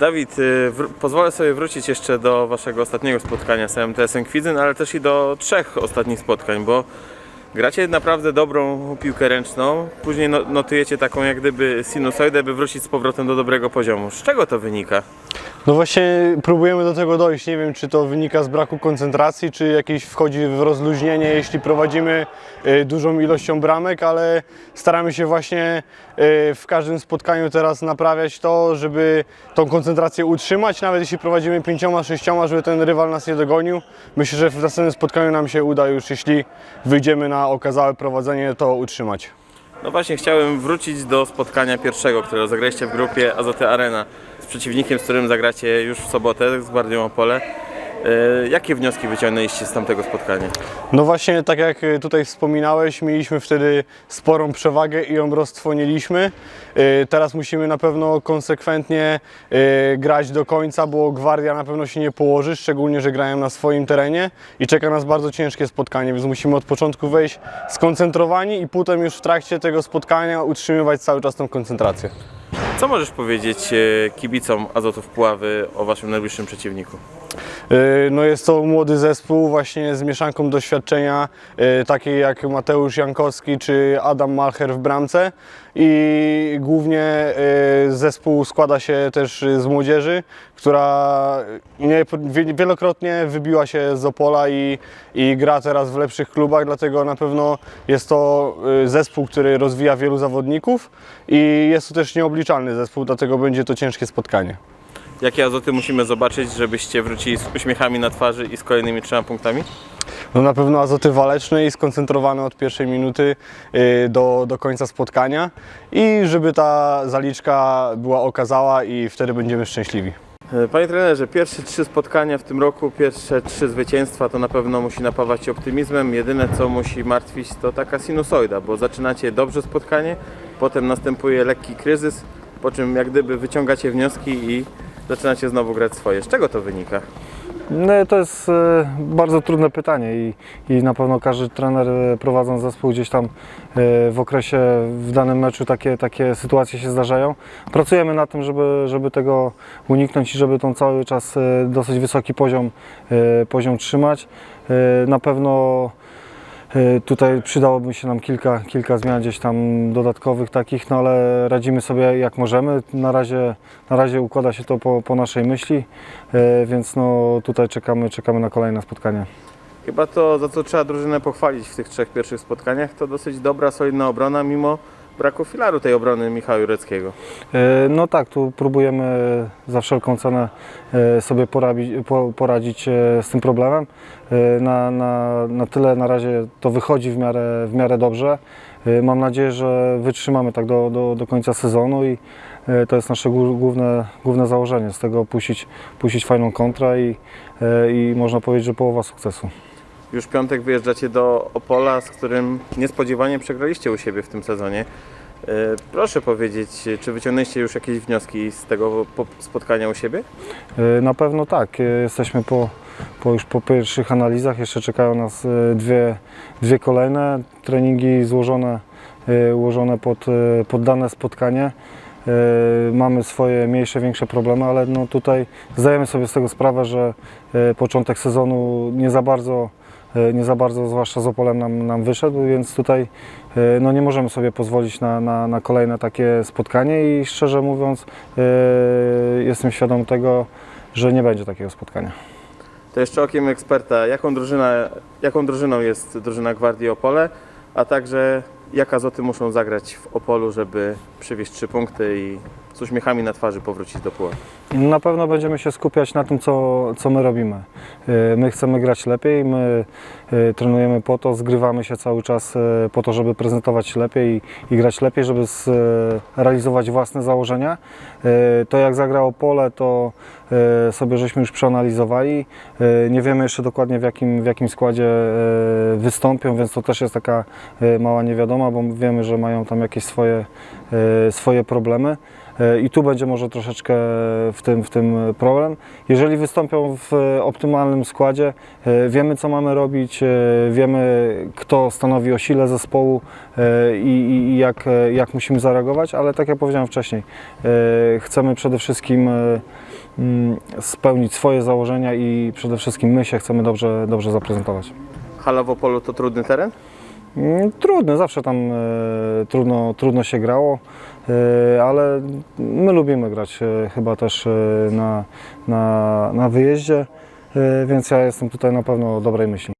Dawid, y, pozwolę sobie wrócić jeszcze do waszego ostatniego spotkania z MTS-em Kwidzyn, ale też i do trzech ostatnich spotkań, bo gracie naprawdę dobrą piłkę ręczną, później no- notujecie taką jak gdyby sinusoidę, by wrócić z powrotem do dobrego poziomu. Z czego to wynika? No właśnie próbujemy do tego dojść. Nie wiem, czy to wynika z braku koncentracji, czy jakieś wchodzi w rozluźnienie, jeśli prowadzimy y, dużą ilością bramek, ale staramy się właśnie y, w każdym spotkaniu teraz naprawiać to, żeby tą koncentrację utrzymać, nawet jeśli prowadzimy pięcioma, sześcioma, żeby ten rywal nas nie dogonił. Myślę, że w następnym spotkaniu nam się uda już, jeśli wyjdziemy na okazałe prowadzenie, to utrzymać. No właśnie, chciałem wrócić do spotkania pierwszego, które zagraliście w grupie Azoty Arena przeciwnikiem, z którym zagracie już w sobotę, z Gwardią Opole. Y, Jakie wnioski wyciągnęliście z tamtego spotkania? No właśnie, tak jak y, tutaj wspominałeś, mieliśmy wtedy sporą przewagę i ją roztrwoniliśmy. Y, Teraz musimy na pewno konsekwentnie grać do końca, bo Gwardia na pewno się nie położy, szczególnie, że grają na swoim terenie i czeka nas bardzo ciężkie spotkanie, więc musimy od początku wejść skoncentrowani i potem już w trakcie tego spotkania utrzymywać cały czas tą koncentrację. Co możesz powiedzieć y, kibicom Azotów Puławy o waszym najbliższym przeciwniku? Yy, No jest to młody zespół właśnie z mieszanką doświadczenia, yy, takiej jak Mateusz Jankowski czy Adam Malcher w bramce i głównie yy, zespół składa się też z młodzieży, która wie- wielokrotnie wybiła się z Opola i, i gra teraz w lepszych klubach, dlatego na pewno jest to yy, zespół, który rozwija wielu zawodników i jest to też nieobliczalny zespół, dlatego będzie to ciężkie spotkanie. Jakie Azoty musimy zobaczyć, żebyście wrócili z uśmiechami na twarzy i z kolejnymi trzema punktami? No na pewno azoty waleczne i skoncentrowane od pierwszej minuty y, do, do końca spotkania i żeby ta zaliczka była okazała i wtedy będziemy szczęśliwi. E, Panie trenerze, pierwsze trzy spotkania w tym roku, pierwsze trzy zwycięstwa to na pewno musi napawać optymizmem. Jedyne co musi martwić to taka sinusoida, bo zaczynacie dobrze spotkanie, potem następuje lekki kryzys, po czym jak gdyby wyciągacie wnioski i zaczynacie znowu grać swoje. Z czego to wynika? No, to jest e, bardzo trudne pytanie i, i na pewno każdy trener e, prowadząc zespół gdzieś tam e, w okresie, w danym meczu takie, takie sytuacje się zdarzają. Pracujemy nad tym, żeby, żeby tego uniknąć i żeby tą cały czas dosyć wysoki poziom, poziom trzymać. Na pewno tutaj przydałoby się nam kilka, kilka zmian gdzieś tam dodatkowych takich, no ale radzimy sobie jak możemy. Na razie, na razie układa się to po, po naszej myśli. E, więc no tutaj czekamy, czekamy na kolejne spotkanie. Chyba to, za co trzeba drużynę pochwalić w tych trzech pierwszych spotkaniach, to dosyć dobra, solidna obrona, mimo braku filaru tej obrony Michała Jureckiego. E, No tak, tu próbujemy za wszelką cenę e, sobie poradzić e, z tym problemem. Na, na, na tyle na razie to wychodzi w miarę, w miarę dobrze. Mam nadzieję, że wytrzymamy tak do, do, do końca sezonu i to jest nasze głó- główne, główne założenie. Z tego puścić, puścić fajną kontrę i, i można powiedzieć, że połowa sukcesu. Już piątek wyjeżdżacie do Opola, z którym niespodziewanie przegraliście u siebie w tym sezonie. E, Proszę powiedzieć, czy wyciągnęliście już jakieś wnioski z tego po- spotkania u siebie? E, Na pewno tak. E, Jesteśmy po, po już po pierwszych analizach. Jeszcze czekają nas dwie, dwie kolejne treningi złożone, ułożone pod, pod dane spotkanie. Mamy swoje mniejsze, większe problemy, ale no tutaj zdajemy sobie z tego sprawę, że początek sezonu nie za bardzo, nie za bardzo zwłaszcza z Opolem nam, nam wyszedł, więc tutaj e, no nie możemy sobie pozwolić na, na, na kolejne takie spotkanie i szczerze mówiąc e, jestem świadom tego, że nie będzie takiego spotkania. To jeszcze okiem eksperta, jaką, drużyna, jaką drużyną jest drużyna Gwardii Opole, a także jak Azoty muszą zagrać w Opolu, żeby przywieźć trzy punkty i z uśmiechami na twarzy powrócić do Puław. Na pewno będziemy się skupiać na tym, co, co my robimy. Y, My chcemy grać lepiej, my y, trenujemy po to, zgrywamy się cały czas y, po to, żeby prezentować lepiej i, i grać lepiej, żeby realizować własne założenia. To jak zagrało pole, to sobie żeśmy już przeanalizowali. Nie wiemy jeszcze dokładnie w jakim, w jakim składzie wystąpią, więc to też jest taka mała niewiadoma, bo wiemy, że mają tam jakieś swoje, swoje problemy. E, i tu będzie może troszeczkę w tym, w tym problem. Jeżeli wystąpią w optymalnym składzie, e, wiemy co mamy robić, e, wiemy kto stanowi o sile zespołu i, i jak, jak musimy zareagować, ale tak jak powiedziałem wcześniej, chcemy przede wszystkim mm, spełnić swoje założenia i przede wszystkim my się chcemy dobrze, dobrze zaprezentować. Hala w to trudny teren? Mm, Trudne, zawsze tam e, trudno, trudno się grało, e, ale my lubimy grać e, chyba też na, na, na wyjeździe, więc ja jestem tutaj na pewno dobrej myśli.